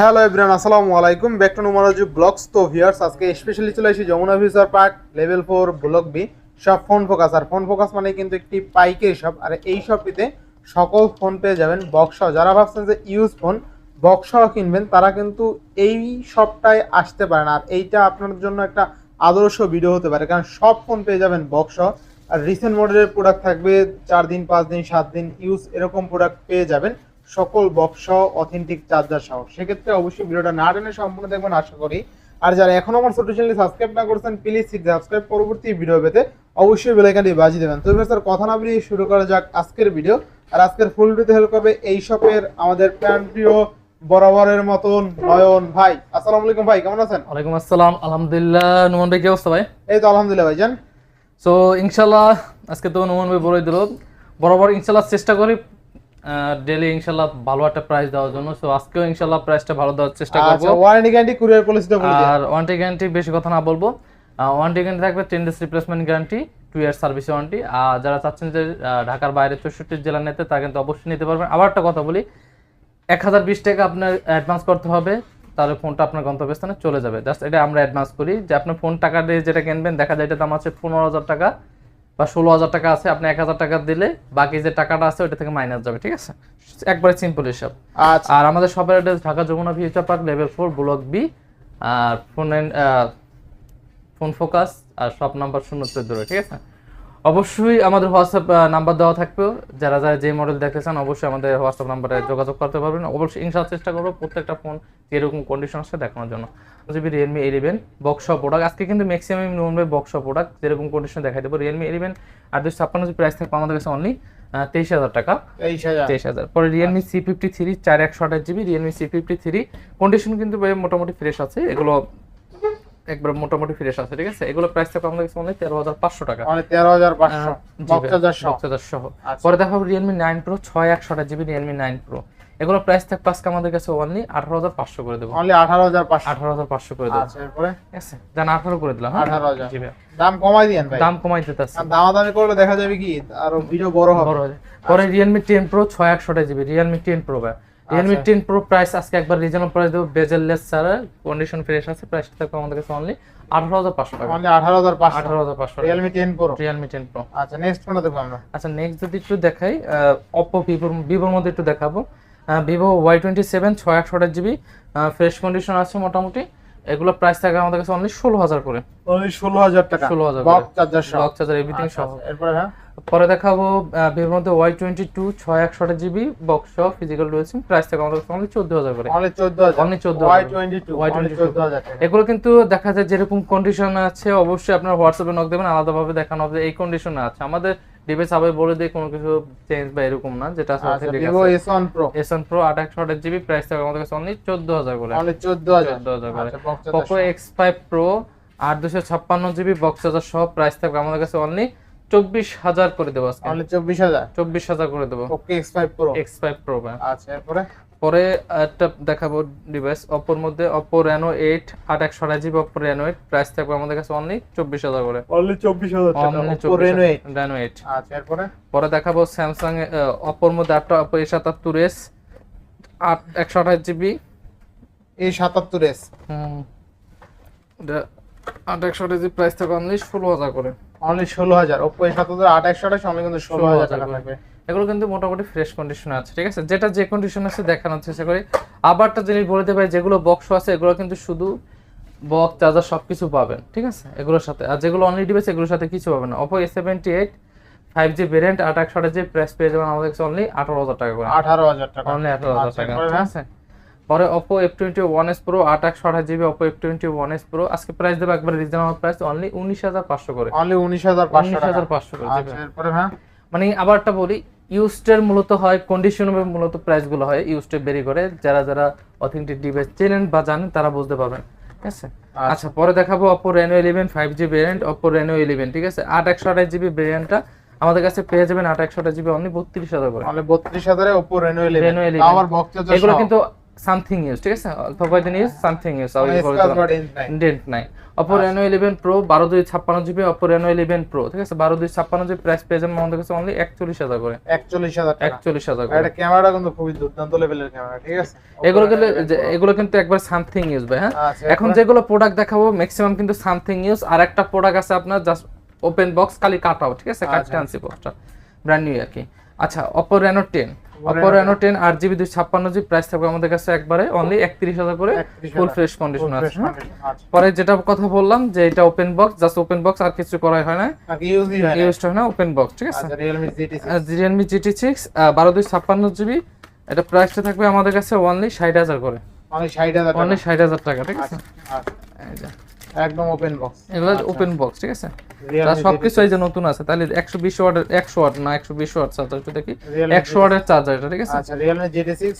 Hello everyone, আসসালামু আলাইকুম। Back to Numaraju blogs তো ভিউয়ার্স আজকে স্পেশালি চলে এসেছি Jamuna future park level four block B সব ফোন ফোকাস আর ফোন ফোকাস মানে কিন্তু একটি পাইকারি শপ আর এই শপটিতে সকল ফোন পেয়ে যাবেন বক্স যারা ভাবছেন যে ইউজ ফোন বক্স কিনবেন, তারা কিন্তু এই শপটায় আসতে পারেন। আর এইটা আপনার জন্য একটা আদর্শ ভিডিও হতে পারে। কারণ সব ফোন পেয়ে যাবেন বক্স আর রিসেন্ট মডেলের প্রোডাক্ট থাকবে, চার দিন, পাঁচ দিন, সাত দিন ইউজ এরকম প্রোডাক্ট পেয়ে যাবেন। সকল বক্স অথেন্টিক চার্জার সহ। সেক্ষেত্রে অবশ্যই ভিডিওটা না টেনে সম্পূর্ণ দেখবেন আশা করি। আর যারা এখনও আমার ছোট চ্যানেল সাবস্ক্রাইব না করছেন প্লিজ সাবস্ক্রাইব পরবর্তী ভিডিও পেতে অবশ্যই বেলাইকানটি বাজিয়ে দেবেন। তো স্যার কথা না বেরিয়ে শুরু করা যাক আজকের ভিডিও আর আজকের ফুল ভিডিওতে হেল্প করবে এই শপের আমাদের প্যান প্রিয় বরাবরের মতন নয়ন ভাই। আসসালামু আলাইকুম ভাই কেমন আছেন? ওয়ালাইকুম আসসালাম আলহামদুলিল্লাহ। নুমান ভাই কি অবস্থা ভাই? এই তো আলহামদুলিল্লাহ ভাই ভাইজান সো ইনশাল্লাহ আজকে তো নুমান ভাই বলে দিল। বরাবর ইনশাল্লাহ চেষ্টা করি ডেলি ইনশাল্লাহ ভালো একটা প্রাইস দেওয়ার জন্য। সো আজকেও ইনশাল্লাহ প্রাইসটা ভালো দেওয়ার চেষ্টা করব। আচ্ছা ওয়ারেন্টি গ্যারান্টি কুরিয়ার পলিসিটা বলে আর ওয়ারেন্টি গ্যারান্টি বেশি কথা না বলব। ওয়ারেন্টি গ্যারান্টি থাকবে ten days replacement guarantee two year service warranty আর যারা চাচ্ছেন যে ঢাকার বাইরে চৌষট্টি জেলা নিতে তা কিন্তু অবশ্যই নিতে পারবেন। আবার একটা কথা বলি এক হাজার বিশ টাকা আপনার অ্যাডভান্স করতে হবে তাহলে ফোনটা আপনার গন্তব্যস্থানে চলে যাবে। জাস্ট এটা আমরা অ্যাডভান্স করি। যে আপনার ফোন টাকা দিয়ে যেটা কিনবেন দেখা যায় এটা দাম আছে পনেরো হাজার টাকা। বা ষোলো হাজার টাকা আছে আপনি এক হাজার টাকা দিলে বাকি যে টাকাটা আছে ওইটা থেকে মাইনাস যাবে ঠিক আছে? একবারে সিম্পল হিসাব। আচ্ছা। আর আমাদের সবার address Dhaka Jamuna future park level four block B আর ফোন ফোন ফোকাস আর সব নাম্বার শূন্য চোদ্দ ঠিক আছে? অবশ্যই আমাদের হোয়াটসঅ্যাপ নাম্বার দেওয়া থাকবে। যারা যারা যে মডেল দেখতে চান অবশ্যই আমাদের হোয়াটসঅ্যাপ নাম্বারে যোগাযোগ করতে পারবেন। অবশ্যই ইনশাল্লাহ চেষ্টা করব প্রত্যেকটা ফোন যেরকম কন্ডিশন আছে দেখানোর জন্য। GB Realme eleven box product আজকে কিন্তু ম্যাক্সিমাম নোনবে বক্স প্রোডাক্ট যেরকম কন্ডিশন দেখাই দেবো। রিয়েলমি ইলেভেন আর দুশো ছাপ্পান্ন জি প্রাইস থাকবে আমাদের কাছে অনলি তেইশ হাজার টাকা। তেইশ হাজার। তেইশ হাজার। পরে রিয়েলমি সি ফিফটি থ্রি চার একশো আঠাশ GB Realme C fifty three condition কিন্তু মোটামুটি ফ্রেশ আছে। এগুলো একবার মোটামুটি ফ্রেশ আছে ঠিক আছে? এগুলো প্রাইস থাকবে আমাদের কাছে অনলি তেরো হাজার পাঁচশো টাকা। মানে তেরো হাজার পাঁচশো ভাই, চার্জার সহ। আচ্ছা। পরে দেখাবো রিয়েলমি নাইন প্রো ছয় একশো আঠাশ জিবি রিয়েলমি নাইন প্রো এগুলো প্রাইস থাকবে আজকে আমাদের কাছে অনলি আঠারো হাজার পাঁচশো করে দেবো। অনলি আঠারো হাজার আঠারো হাজার পাঁচশো করে দেবো। আচ্ছা ঠিক আছে? জান আঠারো করে দিলাম হ্যাঁ? আঠারো হাজার। দাম কমাই দিয়েন ভাই। দাম কমাই দিতে দামাদামি করলে দেখা যাবে কি আরও ভিডিও বড় হবে। বড় হয়ে যায়। পরে রিয়েলমি টেন প্রো ছয় একশো GB. Realme ten pro Realme আচ্ছা। টেন প্রো প্রাইস আজকে একবার রিজনেবল প্রাইস দেবো। বেজেললেস ছাড়া কন্ডিশন ফ্রেশ আছে প্রাইসটা থাকবে আমাদের কাছে অনলি আঠারো হাজার পাঁচশো টাকা। অনলি আঠারো হাজার পাঁচশো। আঠারো হাজার পাঁচশো Realme ten pro Realme ten pro আচ্ছা নেক্সট ফোনটা দেখব আমরা? আচ্ছা নেক্সট যদি একটু দেখাই অপো ভিভোর ভিভোর মধ্যে একটু দেখাবো। ভিভো ওয়াই টোয়েন্টি সেভেন ছয় একশো আঠাশ জিবি ফ্রেশ কন্ডিশন আছে মোটামুটি। এগুলো প্রাইস থাকে আমাদের কাছে অনলি ষোলো হাজার করে। অনলি ষোলো হাজার টাকা। 16,000 বক্স চার্জার সহ। বক্স চার্জার এভরিথিং আচ্ছা, সহ। আচ্ছা, এরপরে হ্যাঁ? পরে দেখাবো ভিভোর মধ্যে ওয়াই টোয়েন্টি টু ছয় একশো জিবি বক্স সহ ফিজিক্যাল রয়েছে। প্রাইস থাকে আমাদের অনলি চোদ্দ হাজার করে। অনলি চোদ্দ হাজার। Only 14,000 Y twenty two Y Y22 চোদ্দ হাজার টাকা। এগুলো কিন্তু দেখা যায় যেরকম কন্ডিশন আছে অবশ্যই আপনার হোয়াটসঅ্যাপে নক দেবেন আলাদাভাবে দেখানো হবে এই কন্ডিশনে আছে। আমাদের ডিভাইস আবার বলে দিয়ে কোনো কিছু চেঞ্জ বা এরকম না যেটা আছে আচ্ছা ভিভো প্রো আট একশো আঠাশ জিবি প্রাইস থাকবে আমাদের কাছে অনলি চোদ্দ হাজার করে। অনলি চোদ্দ হাজার। চোদ্দ হাজার করে। আচ্ছা প্রো আট দুশো ছাপ্পান্ন জিবি বক্স চার্জার সহ প্রাইস থাকবে আমাদের কাছে অনলি চব্বিশ হাজার করে দেবো আজকে। অনলি চব্বিশ হাজার? চব্বিশ হাজার করে দেবো। Okay X five pro X five pro আচ্ছা এরপরে? পরে একটা দেখাবো ডিভাইস অপোর মধ্যে অপো রেনো এইট আট একশো আঠাশ GB Oppo Reno eight price থাকবে আমাদের কাছে অনলি চব্বিশ হাজার করে। অনলি চব্বিশ হাজার Oppo Reno eight Reno eight আচ্ছা এরপরে? পরে দেখাবো স্যামসাং অপোর মধ্যে একটা অপো এ সাতাত্তর এস আট একশো আঠাশ জিবি এই সাতাত্তর এস আট একশো আঠাশ জিবি প্রাইস থাকবে অনলি ষোলো হাজার করে। অনলি ষোলো হাজার ওপো এ সাতাত্তর আট একশো আঠাশ অনলি কিন্তু ষোলো হাজার টাকা থাকবে। এগুলো কিন্তু মোটামুটি ফ্রেশ কন্ডিশনে আছে ঠিক আছে? যেটা যে কন্ডিশন আছে দেখানোর চেষ্টা করি। আবার একটা জিনিস বলে দেবে যেগুলো বক্স আছে এগুলো কিন্তু শুধু বক্স চার্জার সবকিছু পাবেন ঠিক আছে? এগুলোর সাথে। আর যেগুলো অনলি ডিভাইস এগুলোর সাথে কিছু পাবেন না। Oppo A seventy eight five G variant আট একশো আঠাশ জি প্রাইস পেয়ে যাবেন আমাদের কাছে অনলি আঠারো হাজার টাকা করে। আঠারো হাজার টাকা। অনলি আঠারো হাজার আচ্ছা, টাকা। ঠিক হ্যাঁ? আছে পরে Oppo F twenty one S pro আট একশো আঠাশ GB Oppo F twenty one S pro আজকে প্রাইস দেবো একবার রিজনেবল প্রাইস অনলি উনিশ হাজার পাঁচশো করে। অনলি উনিশ হাজার উনিশ হাজার পাঁচশো করে আচ্ছা। এরপরে হ্যাঁ? মানে আবার একটা বলি ইউজটের মূলত হয় কন্ডিশনের মূলত প্রাইসগুলো হয় ইউজটে বেরি করে। যারা যারা অথেন্টিক ডিভাইস চেনেন বা জানেন তারা বুঝতে পারবেন। ঠিক আছে? আচ্ছা। পরে দেখাবো Oppo Reno eleven five G variant Oppo Reno eleven ঠিক আছে? আট একশো আঠাশ জিবি ভেরিয়েন্টটা আমাদের কাছে পেয়ে যাবেন আট একশো আঠাশ জিবি অনলি বত্রিশ হাজার করে। অনলি বত্রিশ হাজারে ওপো রেনো ইলেভেন Reno 11 আবার বক্স চার্জার এগুলো কিন্তু সামথিং ইউজ ঠিক আছে? অল্প কয়েকদিন ইউজ সামথিং ইউজ ডেন্ট নাই ডেন্ট নাই অপো রেনো ইলেভেন প্রো বারো দুই ছাপ্পান্ন GB Oppo Reno eleven pro ঠিক আছে? বারো দুই ছাপ্পান্ন জিবি প্রাইস পেয়ে যাবেন আমাদের কাছে অনলি একচল্লিশ হাজার করে। একচল্লিশ হাজার একচল্লিশ হাজার করে এটা ক্যামেরাটা কিন্তু খুবই দুর্দান্ত লেভেলের ক্যামেরা ঠিক আছে? এগুলো গেলে যে- এগুলো কিন্তু একবার সামথিং ইউজ ভাই হ্যাঁ? আচ্ছা, এখন যেগুলো প্রোডাক্ট দেখাবো ম্যাক্সিমাম কিন্তু সামথিং ইউজ আর একটা প্রোডাক্ট আছে আপনার জাস্ট ওপেন বক্স খালি কাটাও ঠিক আছে। কাটতে আনছি বক্সটা ব্র্যান্ড নিউ আর কি। আচ্ছা Oppo Reno ten Oppo Reno ten আট জিবি দুই ছাপ্পান্ন জিবি প্রাইস থাকবে আমাদের কাছে একবারে অনলি একত্রিশ হাজার করে ফুল ফ্রেশ কন্ডিশন আছে হ্যাঁ? আচ্ছা। পরে যেটা কথা বললাম যে এটা open box just open box আর কিছু করাই হয় না। হয় ইউজড হয় না। ওপেন বক্স ঠিক আছে? আচ্ছা Realme GT Realme GT six বারো দুই ছাপ্পান্ন জিবি এটা প্রাইসটা থাকবে আমাদের কাছে অনলি ষাট হাজার করে। অনলি ষাট হাজার টাকা। ঠিক আছে? আচ্ছা, একদম ওপেন বক্স এগুলো আচ্ছা। ওপেন বক্স ঠিক আছে? তার সবকিছু এই যে নতুন আছে তাহলে 120 ওয়াট 100 ওয়াট না 120 ওয়াট চার্জার একটু দেখি। 100 ওয়াটের চার্জার এটা ঠিক আছে? আচ্ছা Realme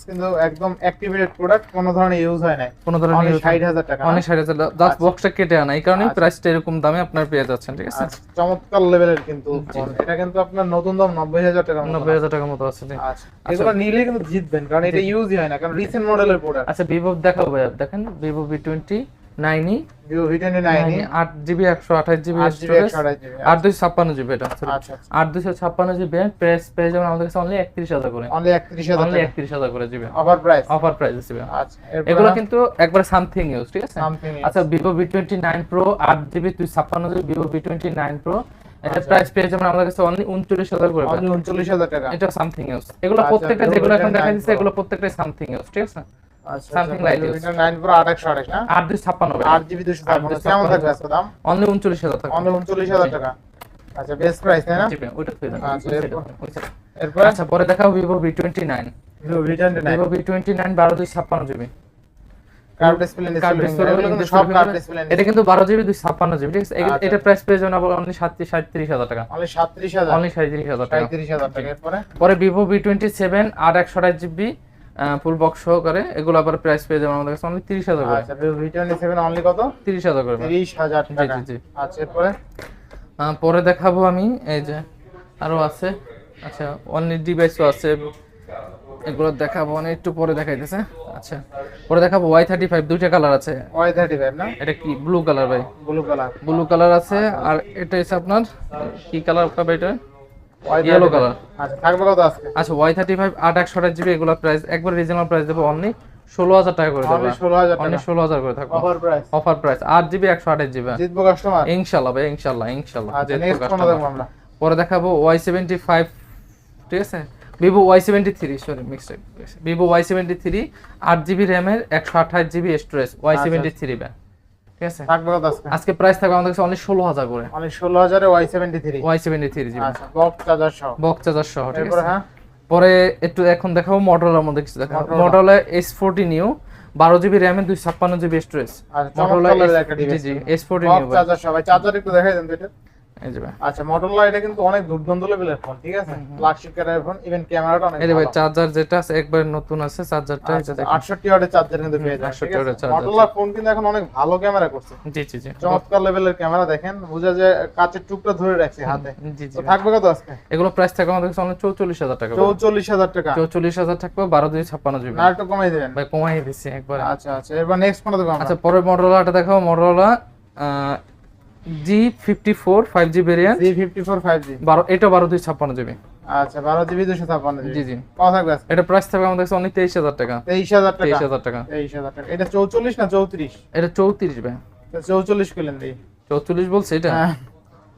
কিন্তু একদম অ্যাক্টিভেটেড প্রোডাক্ট কোনো ধরনের ইউজ হয় না কোনো ধরনের 60000 টাকা অনেক 60000 জাস্ট বক্সটা কেটে আনা এই কারণে প্রাইসটা আচ্ছা। এরকম দামে আপনার পেয়ে যাচ্ছেন ঠিক আছে? আচ্ছা, চমৎকার লেভেলের কিন্তু এটা কিন্তু আপনার নতুন দাম 90000 টাকা 90000 টাকা মতো আছে আচ্ছা এগুলো নিলে কিন্তু জিতবেন কারণ এটা ইউজই হয় না কারণ রিসেন্ট মডেলের প্রোডাক্ট আচ্ছা Vivo দেখাবো দেখেন Vivo V20 নাইন? আট জিবি একশো আঠাশ জিবি আট জিবি একশো আঠাশ জিবি আট দুইশো ছাপ্পান্ন জিবি এটা আচ্ছা আট দুইশো ছাপ্পান্ন জিবি প্রাইস পেয়ে যাবেন আমাদের কাছে অনলি একত্রিশ হাজার করে। অনলি একত্রিশ হাজার করে। GB. Offer price offer price দিবে আচ্ছা এগুলো কিন্তু একবার সামথিং ইউজ ঠিক আছে? আচ্ছা Vivo V twenty nine pro আট জিবি দুই ছাপ্পান্ন GB Vivo V twenty nine pro এটা প্রাইস পেয়ে যাবেন আমাদের কাছে অনলি উনচল্লিশ হাজার করে অনলি উনচল্লিশ হাজার টাকা। এটা সামথিং ইউজ এগুলো আচ্ছা, প্রত্যেকটা যেগুলো এখন V29 দেখা যাচ্ছে এগুলো প্রত্যেকটাই সামথিং ইউজ ঠিক আছে? আচ্ছা প্রো আট একশো আঠাশ না আট দুই ছাপ্পান্ন আট জিবি দুশো ছাপ্পান্ন দুশো কেমন থাকবে আজকে দাম? অনলি উনচল্লিশ হাজার টাকা অনলি উনচল্লিশ হাজার টাকা। আচ্ছা বেস্ট প্রাইস তাই না? জিবি ওইটা পেয়ে যাবেন আচ্ছা, এরপর? আচ্ছা পরে দেখাও twenty nine Vivo V twenty nine curve display সব কার্ভ ডিসপ্লে এটা কিন্তু বারো জিবি দুই ছাপ্পান্ন জিবি ঠিক আছে? আচ্ছা। এটা প্রাইস পেয়ে যাবেন আবার অনলি সাতত্রিশ সাঁত্রিশ হাজার টাকা। অনলি সাতত্রিশ হাজার? অনলি সাঁত্রিশ হাজার টাকা। সাঁত্রিশ হাজার টাকা। এরপরে? পরে ভিভো ভি টোয়েন্টি সেভেন আর একশো আঠাশ জিবি ফুল বক্স সহকারে। এগুলো আবার প্রাইস পেয়ে যাবেন আমাদের কাছে অনলি তিরিশ হাজার করে। আচ্ছা অনলি কত? করে টাকা। জি জি। আচ্ছা এরপরে? পরে দেখাবো আমি এই যে আরও আছে। আচ্ছা অনলি ডিভাইসও আছে। এগুলো দেখাবো অনেক একটু পরে দেখাইতেছে। আচ্ছা পরে দেখাবো ওয়াই থার্টি ফাইভ দুইটা কালার আছে। ওয়াই থার্টি ফাইভ না? এটা কি ব্লু কালার ভাই? ব্লু কালার ব্লু কালার আছে আর এটা হচ্ছে আপনার কি কালার পাবে এটা? আচ্ছা থাকবে কত আজকে? আচ্ছা ওয়াই থার্টি ফাইভ আট একশো আঠাশ জিবি এগুলো প্রাইস একবার রিজনেবল প্রাইস দেবো অনলি ষোলো হাজার টাকা করে দেবো। অনলি ষোলো হাজার করে থাকব। অফার প্রাইস অফার প্রাইস আট জিবি একশো আঠাশ জিবি। জিতবো কাস্টমার ইনশাল্লাহ ভাই ইনশাল্লাহ ইনশাল্লাহ আচ্ছা পরে দেখাবো ওয়াই সেভেন্টি ফাইভ ঠিক আছে? Vivo Y seventy three sorry mixed Vivo Y seventy three আট জিবি র্যামের একশো আঠাশ GB storage Y seventy three ban ঠিক আছে? থাকবে কত আজকে। প্রাইস থাকবে আমাদের কাছে অনলি ষোলো হাজার করে। অনলি ষোলো হাজারে Y seventy three Y seventy three GB box charger সহ। বক্স চার্জার সহ ঠিক আছে? হ্যাঁ? পরে একটু এখন দেখাবো মটোরোলার মধ্যে কিছু দেখাবো। মটোরোলা এস ফোরটি নিউ বারো জিবি র্যামের দুই ছাপ্পান্ন GB storage G S forty new charger সহ। ভাই চার্জার একটু দেখাই দেন তো এটা এই যে ভাই। আচ্ছা মোটরোলা এটা কিন্তু অনেক দুর্দান্ত লেভেলের ফোন ঠিক আছে? ফ্ল্যাগশিপ ক্যামেরার ফোন ইভেন ক্যামেরাটা অনেক এই যে ভাই চার্জার যেটা আছে একবার নতুন আছে চার্জারটা এটা আচ্ছা, দেখেন 68 ওয়াটের চার্জার কিন্তু পেয়ে যাবেন 68 ওয়াটের charger মোটরোলা ফোন কিন্তু এখন অনেক ভালো ক্যামেরা করছে। জি জি জি। চমৎকার লেভেলের ক্যামেরা দেখেন বোঝা যায় কাচের টুকরা ধরে রাখছে হাতে। জি জি। থাকবে কত আজকে? এগুলো প্রাইস থাকবে আমাদের কাছে অনলি চৌচল্লিশ হাজার টাকা চৌচল্লিশ হাজার টাকা। চৌচল্লিশ হাজার থাকবে বারো দুই ছাপ্পান্ন জিবি। না একটু কমাই দেবেন। ভাই কমাই দিচ্ছি একবার। আচ্ছা আচ্ছা এরপর নেক্সট কোনটা দেবো আচ্ছা পরের মটোরোলাটা দেখো Motorola G fifty four five G variant G fifty four five G বারো এটা বারো দুই ছাপ্পান্ন জিবি আচ্ছা বারো জিবি দুশো ছাপ্পান্ন জি জি। এটা প্রাইস থাকবে আমাদের কাছে অনলি তেইশ হাজার টাকা। তেইশ হাজার তেইশ টাকা হাজার টাকা। তেইশ হাজার টাকা। এটা চৌচল্লিশ না চৌত্রিশ? এটা চৌত্রিশ ভাই। চৌচল্লিশ কিলেন দিই চৌচল্লিশ বলছে এটা? হ্যাঁ।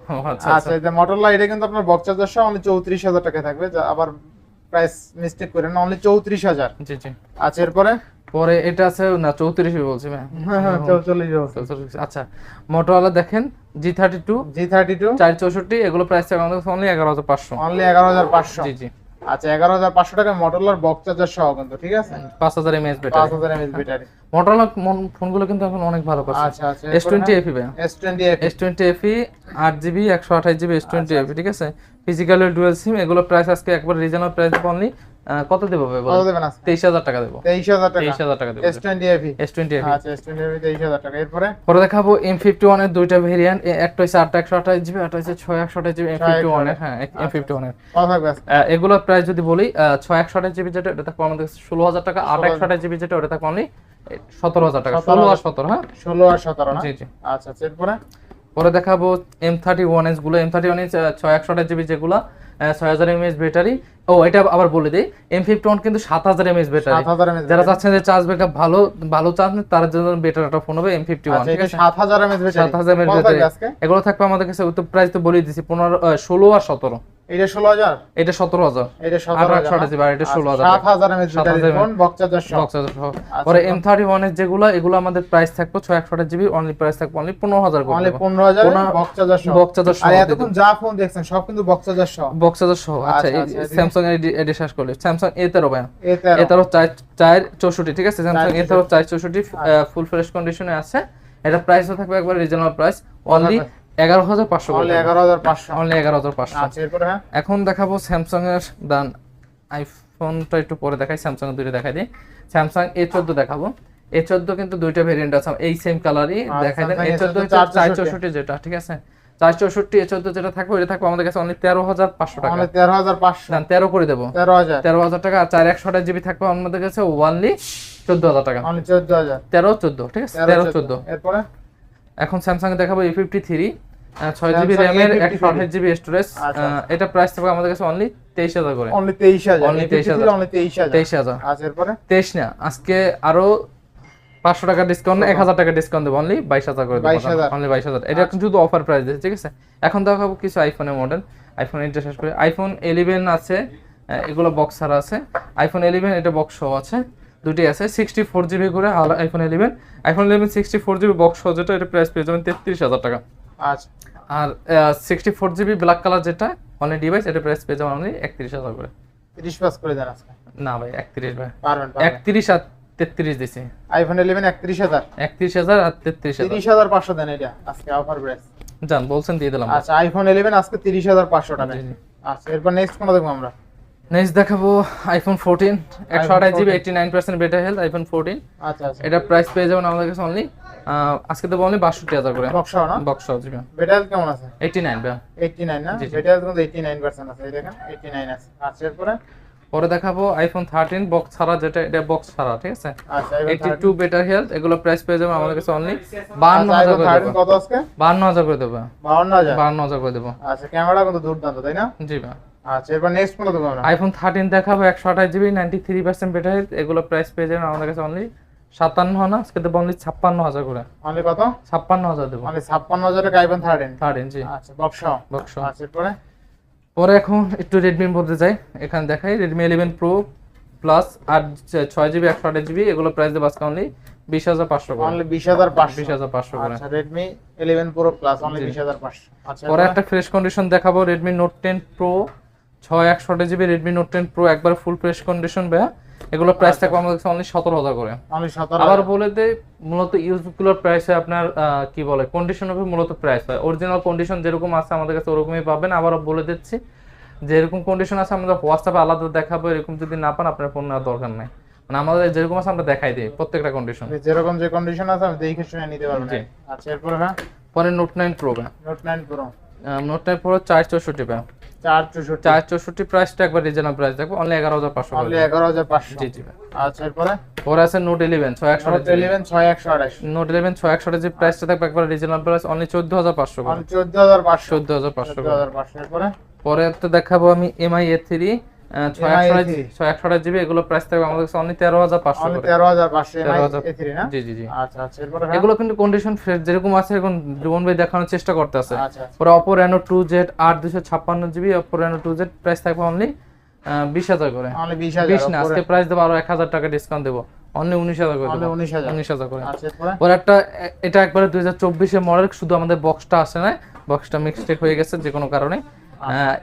আচ্ছা আচ্ছা আচ্ছা। এটা মোটরলা এটা কিন্তু আপনার বক্স চার্জার সহ চৌত্রিশ হাজার টাকা থাকবে। আবার প্রাইস মিস্টেক করে না অনলি চৌত্রিশ হাজার। জি জি। আচ্ছা এরপরে? পরে এটা আছে না চৌত্রিশ বলছি ভাই। চৌচল্লিশ চৌত্রিশ আচ্ছা। মোটোরোলা দেখেন G thirty two G thirty two চার চৌষট্টি এগুলো প্রাইস অনলি এগারো হাজার পাঁচশো। অনলি এগারো হাজার পাঁচশো? জি জি। আচ্ছা এগারো হাজার পাঁচশো টাকা মোটরলার বক্স চার্জার সহ কিন্তু ঠিক আছে? পাঁচ হাজার এমএএস পাঁচ ব্যাটারি হাজার এমএস ব্যাটারি মোটরোলা ফোনগুলো কিন্তু এখন অনেক ভালো করছে আচ্ছা আচ্ছা এস টোয়েন্টি এফি ভাই। S twenty S twenty F E আট জিবি একশো আঠাশ জিবি এস টোয়েন্টি এফি ঠিক আছে? ফিজিক্যাল ডুয়েল সিম এগুলো প্রাইস আজকে একবার রিজনেবল প্রাইস অনলি কত দেবো ভাই কত দেবেন আজকে? তেইশ হাজার টাকা দেবো। তেইশ হাজার টাকা। তেইশ হাজার টাকা দেবো। এস টোয়েন্টি এভি এস টোয়েন্টি আচ্ছা এস টোয়েন্টি এভি টাকা। এরপরে? পরে দেখাবো এম ফিফটি ওয়ানের দুইটা ভেরিয়েন্ট একটা আটটা একশো আঠাশ জিবি একটা ছয় একশো আঠাশ জিবি এম ফিফটি ওয়ানের হ্যাঁ ফিফটি ওয়ানের কত থাকবে এগুলোর প্রাইস যদি বলি আহ, ছয় একশো আঠাশ জিবি যেটা ওটা থাকবে আমাদের ষোলো হাজার টাকা। আট একশো আঠাশ জিবি যেটা ওটা থাকবে অনলি সতেরো হাজার টাকা। 17,000 ষোলো আর সতেরো হ্যাঁ? ষোলো আর সতেরো না? জি জি। আচ্ছা আচ্ছা। এরপরে? পরে দেখাবো এম থার্টি ওয়ান এসগুলো। এম থার্টি ওয়ান এস ছয় একশো আঠাশ জিবি যেগুলো ছয় হাজার এমএস ব্যাটারি ও এটা আবার বলে দিই এম ফিফটি ওয়ান কিন্তু সাত হাজার এমএস ব্যাটারি যারা চাচ্ছেন যে চার্জ ব্যাকআপ ভালো ভালো চার্জ নেই তার জন্য বেটার একটা ফোন হবে এম ফিফটি ওয়ান ঠিক আছে? সাত হাজার এমএস ব্যাটারি সাত হাজার এমএস কত ব্যাটারি এগুলো থাকবে আমাদের কাছে প্রাইস তো বলেই দিছি পনেরো ষোলো আর সতেরো। এটা ব্যাটারি ফোন সহ সহ পরে এর যেগুলো এগুলো আমাদের প্রাইস থাকবে ছয় একশো আঠাশ জিবি অনলি প্রাইস থাকবে অনলি পনেরো হাজার করে অনলি পনেরো হাজার পনেরো- বক্স চার্জার সহ। বক্স সহ আর এতক্ষণ যা ফোন দেখছেন সব কিন্তু বক্স চার্জার সহ। আচ্ছা। স্যামসাং এর এডি শেষ করলে। স্যামসাং ভাই ঠিক আছে? স্যামসাং এ তেরো চার চৌষট্টি আচ্ছা। ফুল ফ্রেশ কন্ডিশনে আছে। এটা প্রাইসও থাকবে একবার রিজনেবল প্রাইস অনলি এগারো হাজার পাঁচশো এগারো হাজার পাঁচশো। অনলি এগারো হাজার পাঁচশো। আচ্ছা হ্যাঁ? এখন দেখাবো স্যামসাং এর দান আইফোনটা একটু পরে দেখাই স্যামসাং এর দুইটা দেখাই দিই। স্যামসাং এ চোদ্দ দেখাবো। এ চোদ্দ কিন্তু দুইটা ভেরিয়েন্ট আছে এই সেম কালারই দেখাই দেন এ চোদ্দ চার চৌষট্টি। যেটা ঠিক আছে? চার চৌষট্টি এ চোদ্দ যেটা থাকবে ওইটা থাকবে আমাদের কাছে অনলি তেরো হাজার পাঁচশো টাকা। তেরো হাজার পাঁচশো। তেরো করে দেবো। তেরো হাজার। তেরো হাজার টাকা আর চার একশো আঠাশ জিবি থাকবে আমাদের কাছে ওয়ানলি চোদ্দ হাজার টাকা। চোদ্দ হাজার। তেরো চোদ্দ ঠিক আছে? তেরো চোদ্দ। এরপরে? এখন স্যামসাং দেখাবো এ ফিফটি থ্রি ছয় জিবি Samsung র্যামের একশো আঠাশ জিবি স্টোরেজ আচ্ছা। এটা প্রাইস থাকবে আমাদের কাছে অনলি তেইশ হাজার করে। অনলি তেইশ হাজার। অনলি 23,000 অনলি তেইশ হাজার। তেইশ হাজার। আচ্ছা এরপরে? তেইশ না আজকে আরও পাঁচশো টাকা ডিসকাউন্ট এক হাজার টাকা ডিসকাউন্ট দেবো অনলি বাইশ হাজার করে 22,000 অনলি বাইশ হাজার। এটা কিন্তু অফার প্রাইস দিচ্ছে ঠিক আছে? এখন দেখাবো কিছু আইফোনের মডেল আইফোন শেষ করে। আইফোন ইলেভেন আছে এগুলো বক্স ছাড়া আছে। আইফোন ইলেভেন এটা বক্স সহ আছে। দুটি আছে সিক্সটি ফোর জিবি করে iPhone eleven iPhone eleven sixty four GB box সহ যেটা এটা প্রাইস পেয়ে যাবেন তেত্রিশ হাজার টাকা। আচ্ছা। আর sixty four GB black colour যেটা অনলি ডিভাইস এটা প্রাইস পেয়ে যাবেন একত্রিশ হাজার করে। তিরিশ পাস করে দেন আজকে। না ভাই একত্রিশ ভাই। পারবেন একত্রিশ আর তেত্রিশ দিছি। আইফোন ইলেভেন একত্রিশ হাজার। একত্রিশ হাজার আর তেত্রিশ হাজার। তিরিশ হাজার পাঁচশো দেন এটা আজকে অফার প্রাইস জান বলছেন দিয়ে দিলাম। আচ্ছা আইফোন ইলেভেন আজকে তিরিশ হাজার পাঁচশো টাকা। আচ্ছা এরপর নেক্সট কোনটা দেখব আমরা? নেক্সট দেখাবো আইফোন ফোরটিন একশো আঠাশ GB 14 eighty nine percent better health iPhone fourteen আচ্ছা আচ্ছা। এটা প্রাইস পেয়ে যাবেন আমাদের কাছে অনলি আজকে অনলি বাষট্টি হাজার করে। বক্স না? বক্স জিবি বেটাল কেমন আছে? এইটি নাইন এইটটি নাইন না? জি, জি। বেটাল কিন্তু এইটটি নাইন পার্সেন্ট আছে। এই দেখেন এইটটি নাইন আছে। আচ্ছা এরপরে? পরে দেখাবো আইফোন থার্টিন বক্স ছাড়া যেটা এটা বক্স ছাড়া ঠিক আছে? আচ্ছা এইটি টু বেটার হেলথ এগুলো প্রাইস পেয়ে যাবেন আমাদের কাছে অনলি বান্ন হাজার করে দেবো। কত আজকে? বান্ন হাজার করে দেবো। বাউন্ন হাজার? বান্ন হাজার করে দেবো। আচ্ছা ক্যামেরা কিন্তু দুর্দান্ত তাই না? জি ভাই আচ্ছা এবার নেক্সট কোনটা দেখব আমরা। আইফোন থার্টিন দেখাবো একশো আঠাশ GB ninety three percent better এগুলো প্রাইস পেয়ে যাবেন আমাদের কাছে অনলি সাতান্ন না আজকে দেবো অনলি ছাপ্পান্ন হাজার করে। অনলি কত? ছাপ্পান্ন হাজার দেবো। অনলি ছাপ্পান্ন হাজার টাকা আইফন থার্টিন থার্টিন জি। আচ্ছা বক্স বক্স আচ্ছা এরপরে? পরে এখন একটু রেডমি বলতে যাই এখানে দেখাই রেডমি ইলেভেন প্রো প্লাস আর ছয় জিবি একশো আঠাশ জিবি এগুলো প্রাইস দেবো আজকে অনলি বিশ হাজার পাঁচশো করে। অনলি বিশ হাজার পাঁচশো। বিশ হাজার পাঁচশো করে। আচ্ছা Redmi eleven pro plus only G. বিশ হাজার পাঁচশো। আচ্ছা পরে একটা ফ্রেশ কন্ডিশন দেখাবো রেডমি নোট টেন প্রো ছয় একশো GB Redmi note ten pro একবার ফুল ফ্রেশ কন্ডিশন ভাইয়া। এগুলো প্রাইস থাকবে আমাদের কাছে অনলি সতেরো হাজার করে। আবার বলে দেয় মূলত ইউজগুলোর প্রাইস হয় আপনার কি বলে কন্ডিশন হবে মূলত প্রাইস হয় অরিজিনাল কন্ডিশন যেরকম আছে আমাদের কাছে ওরকমই পাবেন। আবারও বলে দিচ্ছি যে এরকম কন্ডিশন আছে আমাদের হোয়াটসঅ্যাপে আলাদা দেখাবো এরকম যদি না পান আপনার ফোন নেওয়ার দরকার নাই। মানে আমাদের যেরকম আছে আমরা দেখাই দিই প্রত্যেকটা কন্ডিশন যেরকম যে কন্ডিশন আছে আমি দেখে শুনে নিতে পারব আচ্ছা এরপরে হ্যাঁ পরে note nine pro note nine pro note nine pro চার চৌষট্টি পা চার চৌষট্টি। চার চৌষট্টি প্রাইসটা একবার রিজনেবল প্রাইস দেখব। অনলি এগারো হাজার পাঁচশো অনলি এগারো হাজার পাঁচশো। জি জি। আচ্ছা এরপরে? পরে আছে নোট ইলেভেন ছয় একশো নোট ইলেভেন ছয় একশো আঠাশ। নোট ইলেভেন ছয় একশো যে প্রাইসটা থাকবে একবার রিজনেবল প্রাইস অনলি চোদ্দ হাজার পাঁচশো চোদ্দ হাজার পাঁচশো। চোদ্দ হাজার পাঁচশো পরে একটা দেখাবো আমি এমআই এ থ্রি ছয় MI একশো A3 ছয় একশো জিবি এগুলো প্রাইস থাকবে আমাদের কাছে অনলি তেরো হাজার পাঁচশো তেরো হাজার জি জি জি। আচ্ছা আচ্ছা হ্যাঁ? এগুলো কিন্তু কন্ডিশন ফ্রেশ যেরকম আছে জীবন ভাই দেখানোর চেষ্টা করতে আছে পরে অপো রেনো টু জেড আট দুশো ছাপ্পান্ন GB Oppo Reno two Z price থাকবে অনলি বিশ হাজার করে। বিশ না আজকে প্রাইস দেবো আরও এক হাজার টাকা ডিসকাউন্ট দেবো। অনলি উনিশ হাজার করে উনিশ হাজার। করে। আচ্ছা একটা এটা একবারে দুই হাজার চব্বিশের মডেল শুধু আমাদের বক্সটা আসে না বক্সটা মিক্সটেক হয়ে গেছে যে কোনো কারণে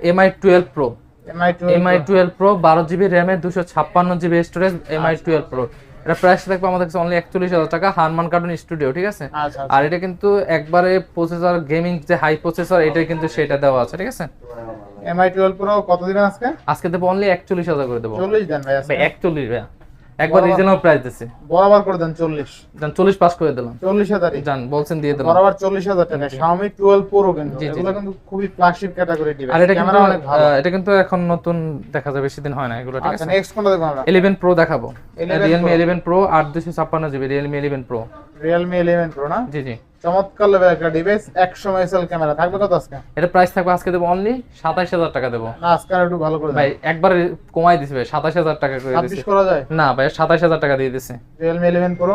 MI twelve pro MI MI twelve pro বারো জিবি র্যামে দুশো ছাপ্পান্ন GB storage MI twelve pro এটা প্রাইস থাকবে আমাদের কাছে অনলি একচল্লিশ হাজার টাকা হারমান কার্টুন স্টুডিও ঠিক আছে? আচ্ছা আর এটা কিন্তু একবারে প্রসেসর গেমিং যে হাই প্রসেসর এটা কিন্তু সেটা দেওয়া আছে ঠিক আছে? এমআই টুয়েলভ প্রো কত দিন আজকে? আজকে দেবো অনলি একচল্লিশ হাজার করে দেবো। চল্লিশ দেন ভাই একচল্লিশ ভাই একবার রিজনেবল প্রাইস দিচ্ছি বরাবর করে দেন 40 দেন 40 পাস করে দিলাম। চল্লিশ হাজারই জান বলছেন দিয়ে দিলাম। বরাবর চল্লিশ হাজার টাকা। Xiaomi 12 Pro কিন্তু। এগুলো কিন্তু খুবই ফ্ল্যাগশিপ ক্যাটাগরি ডিভাইস আর এটা কিন্তু ক্যামেরা অনেক ভালো। এটা কিন্তু এখন নতুন দেখা যায় বেশি দিন হয় না এগুলো ঠিক আচ্ছা আছে? নেক্সট কোনটা দেখব আমরা? 11 Pro দেখাবো। Realme 11 Realme Pro। Eleven pro আট দুশো ছাপ্পান্ন GB Realme eleven pro Realme eleven pro না? জি জি। চমৎকার লেভেল একটা ডিভাইস একশো মেগাপিক্সেল ক্যামেরা থাকবে কত আজকে? এটা প্রাইস থাকবে আজকে দেবো অনলি সাতাশ হাজার টাকা দেবো। না আজকে আর একটু ভালো করে ভাই একবার কমাই দিছি ভাই সাতাশ হাজার টাকা করে দিছি। করা যায়? না ভাই সাতাশ হাজার টাকা দিয়ে দিছি। ইলেভেন প্রো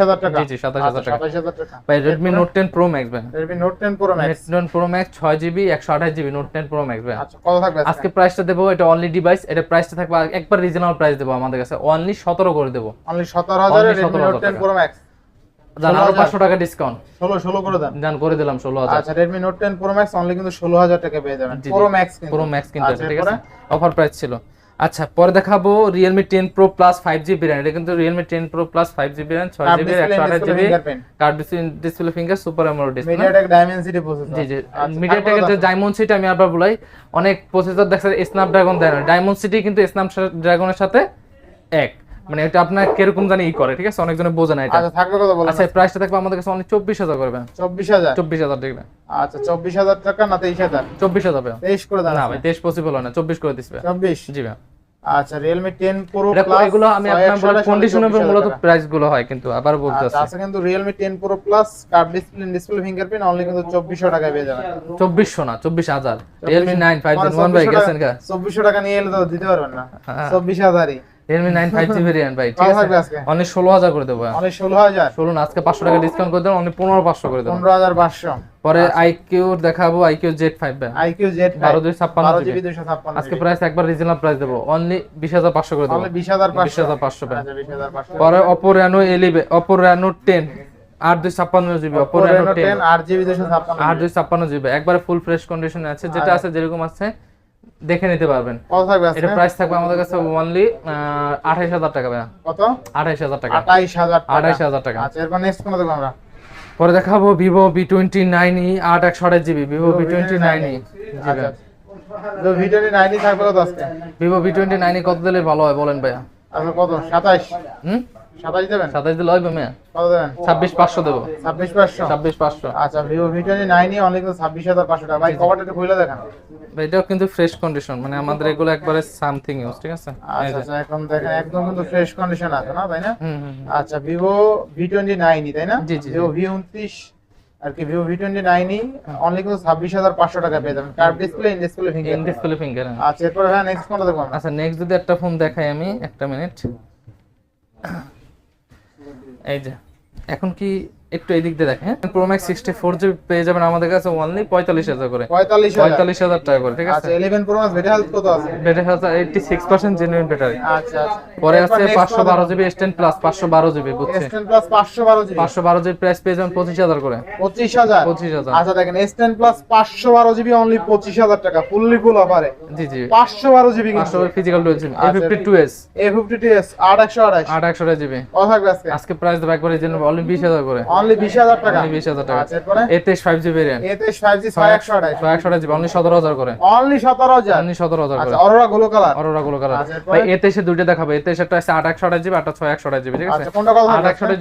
হাজার টাকা। জি, জি, 27,000 টাকা। সাতাশ হাজার টাকা। ভাই Redmi note ten pro max ভাই। Redmi note ten pro max Redmi pro max ছয় জিবি একশো আঠাশ GB note ten pro max ভাই। আচ্ছা কত থাকবে আজকে? প্রাইসটা দেবো এটা অনলি ডিভাইস এটা প্রাইসটা থাকবে একবার রিজনেবল প্রাইস দেবো আমাদের কাছে। অনলি সতেরো করে দেবো। অনলি সতেরো হাজার Only 17,000 note ten. Pro max জান আরও 16,000 পাঁচশো টাকা ডিসকাউন্ট করে দেন। করে দিলাম আচ্ছা প্রো ম্যাক্স অনলি কিন্তু ষোলো হাজার টাকা পেয়ে যাবেন। জি। প্রো ম্যাক্স কিন্তু। কিনতে আচ্ছা, ঠিক আছে? অফার প্রাইস ছিল। আচ্ছা পরে দেখাবো Realme ten pro plus five GB RAM এটা কিন্তু। Card display finger super AMOLED display processor জি জি। আমি আবার বলাই অনেক প্রসেসর দেখা যায় স্ন্যাপড্রাগন দেয় না। সিটি কিন্তু সাথে এক। মানে এটা আপনার কীরকম জানি ই করে ঠিক আছে? অনেকজনে বোঝে না এটা। আচ্ছা থাকবে কত বলেন আচ্ছা প্রাইসটা থাকবে আমাদের কাছে চব্বিশ হাজার করবে চব্বিশ হাজার? চব্বিশ হাজার দেখবে আচ্ছা চব্বিশ হাজার টাকা না তেইশ হাজার? চব্বিশ হাজার ভাই। করে দেন না ভাই তেইশ পসিবল হয় না চব্বিশ করে দিস ভাই। চব্বিশ? জি ভাই। আচ্ছা রিয়েলমি টেন প্রো এটা এগুলো আমি আপনার বলে কন্ডিশনের উপর মূলত প্রাইসগুলো হয় কিন্তু আবার বলতে আচ্ছা আছে আছে কিন্তু Realme ten pro plus curve display display fingerprint only কিন্তু চব্বিশশো টাকায় পেয়ে যাবেন। চব্বিশশো না চব্বিশ হাজার। Realme nine five zero one ভাই গেছেন কা? চব্বিশশো টাকা নিয়ে এলে তো দিতে পারবেন না। হ্যাঁ। চব্বিশ ভেরিয়েন্ট ভাই ঠিক আছে? করে দেবো। অনলি ষোলো হাজার না আজকে পাঁচশো টাকা ডিসকাউন্ট করে দেবো অনলি পনেরো করে দেবো। পনেরো পরে আইকিউ দেখাবো আইকিউ ভাই আইকিউ জিবি আজকে প্রাইস একবার রিজনেবল প্রাইস দেবো। অনলি করে দেবো। অনলি আচ্ছা পরে টেন আট দুই ছাপ্পান্ন GB Oppo Reno ten ten আট জিবি দুশো ছাপ্পান্ন আট দুই ছাপ্পান্ন জিবি। একবারে ফুল ফ্রেশ কন্ডিশনে আছে। যেটা আছে যেরকম আছে দেখে নিতে পারবেন। কত থাকবে এটা প্রাইস থাকবে আমাদের কাছে অনলি আঠাইশ হাজার টাকা ভাইয়া। কত? আঠাইশ হাজার টাকা। আঠাইশ হাজার টাকা। আঠাইশ হাজার টাকা। আচ্ছা এরপর নেক্সট কোন দেখব আমরা? পরে দেখাবো নাইন ই আট একশো আঠাশ GB Vivo B twenty nine E আচ্ছা তো ভিডিওটি নাইনটি থাকবে কত আজকে? টোয়েন্টি নাইন ই কত দিলে ভালো হয় বলেন ভাইয়া? আচ্ছা কত? সাতাইশ? হুম? সাতাইশ দেবেন? সাতাইশ দিলে হবে মেয়া। কত দেবেন? দেবো। আচ্ছা ভিভো অনলি টাকা। ভাই কভারটা একটু খুলে দেখান। ভাই, এটাও কিন্তু ফ্রেশ কন্ডিশন মানে আমাদের এগুলো একবারে সামথিং ইউজ ঠিক আছে? আচ্ছা আচ্ছা এখন দেখেন একদম কিন্তু ফ্রেশ কন্ডিশন আছে না তাই না। আচ্ছা ভিভো তাই না। ভিভো আর কি ভিভো অনলি কিন্তু ছাব্বিশ হাজার পাঁচশো টাকা পেয়ে যাবেন। Curve display in display in finger display finger আচ্ছা এরপরে হ্যাঁ নেক্সট কোনটা দেখব আচ্ছা নেক্সট যদি একটা ফোন দেখাই আমি একটা মিনিট এই যে এখন কি একটু এদিক দিয়ে দেখেন। Pro max sixty four GB পেয়ে যাবেন আমাদের কাছে অনলি পঁয়তাল্লিশ হাজার করে। পঁয়তাল্লিশ হাজার। পঁয়তাল্লিশ হাজার টাকা করে ঠিক আছে? আচ্ছা eleven pro max battery health কত আছে? Battery six percent genuine battery আচ্ছা আচ্ছা। পরে আছে পাঁচশো বারো জিবি এস টেন প্লাস পাঁচশো বারো জিবি বুঝছে S10 প্লাস 512 জিবি পাঁচশো বারো জিবি প্রাইস পেয়ে যাবেন পঁচিশ হাজার করে। 25000 পঁচিশ হাজার। আচ্ছা দেখেন S10 প্লাস 512 জিবি অনলি 25000 টাকা ফুললি ফুল অফারে জি জি। 512 জিবি কিন্তু ফিজিক্যাল টু এস A52s 828 আট একশো জিবি কত আজকে আজকে প্রাইস দেবো একবার এই জন্য অনলি বিশ হাজার করে। অনলি 20000 টাকা। অনলি বিশ হাজার টাকা। আচ্ছা এরপরে? এ তেইশ five GB variant A23 5G 6128 ছয় একশো জিবি অনলি সতেরো হাজার করে। অনলি 17000 অনলি সতেরো হাজার করে। আচ্ছা অরোরা গ্লো কালার অরোরা গুলো কালার আচ্ছা, ভাই দুইটা দেখাবে। আছে জিবি জিবি ঠিক আছে? আচ্ছা কোনটা কত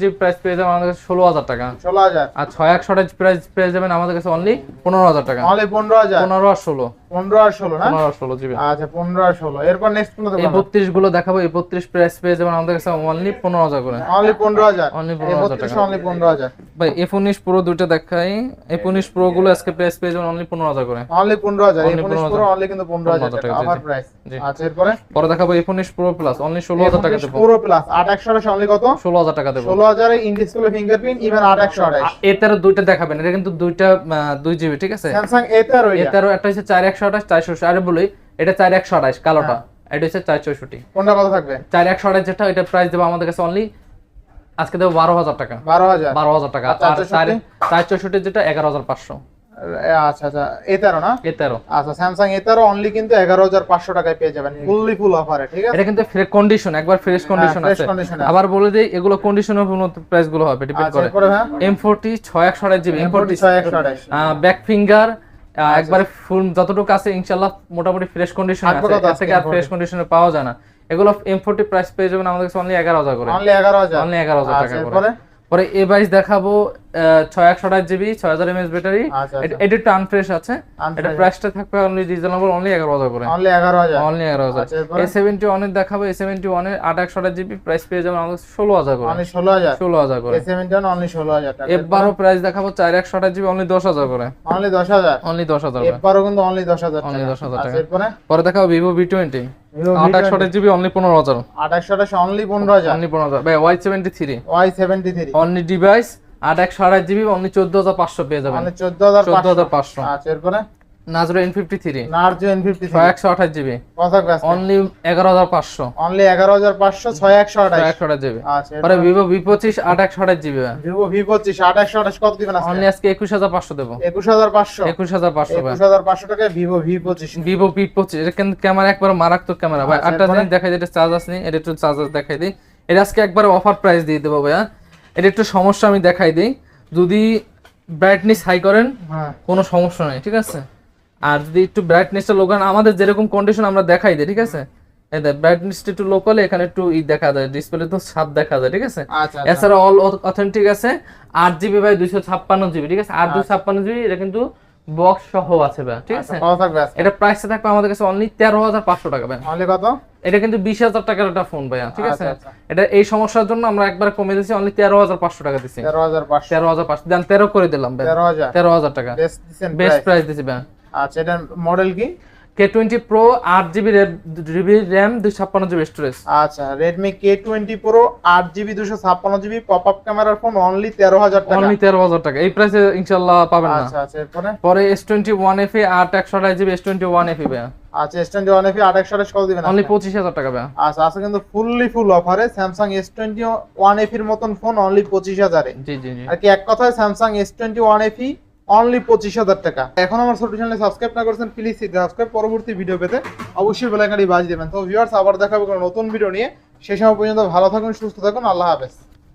জিবি প্রাইস পেয়ে যাবেন আমাদের কাছে ষোলো হাজার টাকা। 16000 আর ছয় একশো প্রাইস পেয়ে যাবেন আমাদের কাছে অনলি পনেরো হাজার টাকা। অনলি 15000 পনেরো আর ষোলো। 15 আর 16 না? আর ষোলো জিবি আচ্ছা 15 আর 16 এরপর নেক্সট কোনটা এই দেখব বত্রিশগুলো দেখাবো এই বত্রিশ প্রাইস পেয়ে যাবেন আমাদের কাছে অনলি পনেরো হাজার করে। অনলি 15000 Only 15,000 টাকা। অনলি 15000 ভাই এফ উনিশ প্রো দেখাই। এফ উনিশগুলো আজকে প্রাইস পেয়ে যাবেন অনলি পনেরো হাজার করে। অনলি 15000 Only এই 19 প্রো অনলি কিন্তু 15000 15,000 টাকা জি। প্রাইস আচ্ছা এরপরে? পরে দেখাবো এফ উনিশ প্রো প্লাস অনলি ষোলো হাজার টাকা দেবো। পুরো প্লাস 8128 অনলি কত? ষোলো হাজার টাকা দেবো। 16000 এ ইন ডিসপ্লে ফিঙ্গারপ্রিন্ট ইভেন 8128 এটারও দুইটা দেখাবেন এটা কিন্তু দুইটা দুই জিবি ঠিক আছে? স্যামসাং A13 ওইটা এটারও একটা হচ্ছে চার একশো আঠাশ চারশো আরে বলি এটা চার একশো আঠাশ কালোটা। এটা হচ্ছে চার চৌষট্টি। কোনটা কত থাকবে? চার একশো আঠাশ যেটা এটা প্রাইস দেবো আমাদের কাছে অনলি আজকে দেবো বারো হাজার টাকা। 12000 বারো হাজার টাকা। আর চার চৌষট্টি? যেটা এগারো হাজার পাঁচশো। আচ্ছা আচ্ছা এ তেরো না? এ তেরো। আচ্ছা স্যামসাং এ তেরো অনলি কিন্তু এগারো হাজার পাঁচশো টাকায় পেয়ে যাবেন ফুললি ফুল অফারে ঠিক আছে? এটা কিন্তু কন্ডিশন একবার ফ্রেশ কন্ডিশন আছে। আবার বলে দিই এগুলো কন্ডিশনের প্রাইসগুলো হবে ডিপেন্ড আচ্ছা করে। হ্যাঁ? এম ফোরটি ছয় একশো আঠাশ জিবি এম ফোরটি ছয় একশো আঠাশ। ব্যাক ফিঙ্গার আচ্ছা। একবারে ফুল যতটুকু আছে ইনশাল্লাহ মোটামুটি ফ্রেশ কন্ডিশন আছে। থেকে আর ফ্রেশ কন্ডিশনে পাওয়া যায় না। এগুলো এম ফোরটি প্রাইস পেয়ে যাবেন আমাদের কাছে অনলি এগারো হাজার করে। অনলি এগারো হাজার? অনলি এগারো হাজার আচ্ছা, টাকা করে। পরে এ বাইশ দেখাবো ছয় একশো আঠাশ জিবি ছয় হাজার এমএস ব্যাটারি। আচ্ছা, আচ্ছা। এটা একটু আনফ্রেশ আছে। এটা প্রাইসটা থাকবে অনলি রিজনেবল অনলি এগারো হাজার করে। অনলি এগারো হাজার। অনলি এগারো হাজার? এ সেভেন্টি ওয়ানের দেখাবো এ সেভেন্টি ওয়ানের আট একশো আঠাশ জিবি প্রাইস পেয়ে যাবেন আমাদের ষোলো হাজার করে। ষোলো হাজার? ষোলো হাজার করে। সেভেন্টি অনলি ষোলো হাজার এফ বারো প্রাইস দেখাবো চার একশো আঠাশ জিবি অনলি দশ হাজার করে। অনলি দশ হাজার? অনলি দশ হাজার এফ বারো কিন্তু অনলি দশ হাজার অনলি দশ 10,000 আচ্ছা, টাকা। পরে দেখাবো ভিভো ভি টোয়েন্টি Vivo আট একশো আঠাশ জিবি অনলি পনেরো হাজার। আঠাশশো আঠাশ অনলি পনেরো হাজার। অনলি পনেরো হাজার। ভাই Y seventy three Y seventy three only device আট একশো আঠাশ জিবি অনলি চোদ্দ হাজার পাঁচশো পেয়ে যাবেন। অনলি চোদ্দ হাজার চোদ্দ হাজার পাঁচশো। আচ্ছা এরপরে? নাজরো N fifty three Narzo N fifty ছয় একশো আঠাশ জিবি কত অনলি এগারো হাজার পাঁচশো। অনলি এগারো হাজার পাঁচশো ছয় একশো আঠাশ। একশো আঠাশ জিবি আচ্ছা পরে পঁচিশ আট একশো আঠাশ জিবি ভিভো ভি পঁচিশ আঠাশশো আঠাশ কত দিবেন অনলি আজকে একুশ হাজার পাঁচশো দেবো। একুশ হাজার পাঁচশো? একুশ হাজার পাঁচশো ভাই। একুশ হাজার পাঁচশো টাকায় ভিভো ভি পঁচিশ। ভিভো পি পঁচিশ এটা কিন্তু ক্যামেরা একবার মারাত্মক ক্যামেরা ভাই। আচ্ছা, আটটা? জিনিস দেখাই দিই এটা চার্জ আসনি এটা একটু চার্জার দেখাই দিই। এটা আজকে একবার অফার প্রাইস দিয়ে দেবো ভাইয়া। এটা একটু সমস্যা আমি দেখাই দিই। যদি ব্রাইটনেস হাই করেন হ্যাঁ। কোনো সমস্যা নেই ঠিক আছে? আর যদি একটু ব্রাইটনেসটা লো করেন আমাদের যেরকম কন্ডিশন আমরা দেখাই দিই ঠিক আছে? ব্রাইটনেসটা একটু লো করলে এখানে একটু ই দেখা যায় ডিসপ্লে তো সাত দেখা যায় ঠিক আছে? আচ্ছা আচ্ছা। এছাড়া অল অথেন্টিক আছে আট জিবি বাই দুইশো ছাপ্পান্ন জিবি ঠিক আছে? আট দুই ছাপ্পান্ন জিবি এটা কিন্তু বক্স সহ আছে ভাই ঠিক আছে? আচ্ছা, এটা প্রাইসটা থাকবে আমাদের কাছে অনলি তেরো হাজার পাঁচশো টাকা ভাই। অনলি কত? এটা কিন্তু বিশ হাজার টাকার একটা ফোন ভাইয়া ঠিক আছে? আচ্ছা, আচ্ছা। এটা এই সমস্যার জন্য আমরা একবার কমে দিচ্ছি অনলি তেরো হাজার পাঁচশো টাকা দিচ্ছি তেরো হাজার পাঁচশো। তেরো হাজার পাঁচশো দেন তেরো করে দিলাম ভাই। তেরো হাজার। তেরো হাজার টাকা। বেস্ট দিচ্ছেন বেস্ট প্রাইস প্রাইস দিচ্ছি ভাই। আচ্ছা এটার মডেল কি? কে টোয়েন্টি প্রো আট জিবি জিবি র্যাম দুই ছাপ্পান্ন জিবি স্টোরেজ আচ্ছা রেডমি কে টোয়েন্টি প্রো আট জিবি দুশো ছাপ্পান্ন জিবি পপ আপ ক্যামেরার ফোন অনলি তেরো হাজার টাকা। অনলি তেরো হাজার টাকা। এই প্রাইসে ইনশাল্লাহ পাবেন না। আচ্ছা আচ্ছা এরপরে? পরে S twenty one F E আট একশো আঠাশ GB S twenty one F ভাইয়া। আচ্ছা এস টোয়েন্টি ওয়ান এফি আঠাশশো আঠাশ কত দিবেন অনলি? পঁচিশ হাজার টাকা ভাইয়া। আচ্ছা আছে কিন্তু ফুললি ফুল অফারে স্যামসাং এস টোয়েন্টি ওয়ান এফির মতন ফোন অনলি পঁচিশ হাজারে। জি জি জি। আর কি এক কথায় Samsung S twenty one FE only পঁচিশ হাজার টাকা। এখন আমার ছোট চ্যানেলে সাবস্ক্রাইব না করছেন প্লিজ সাবস্ক্রাইব পরবর্তী ভিডিও পেতে অবশ্যই বেলাকারি বাজ দেবেন। তো ভিউয়ার্স আবার দেখাবো নতুন ভিডিও নিয়ে। সেই সময় পর্যন্ত ভালো থাকুন, সুস্থ থাকুন। আল্লাহ হাফেজ।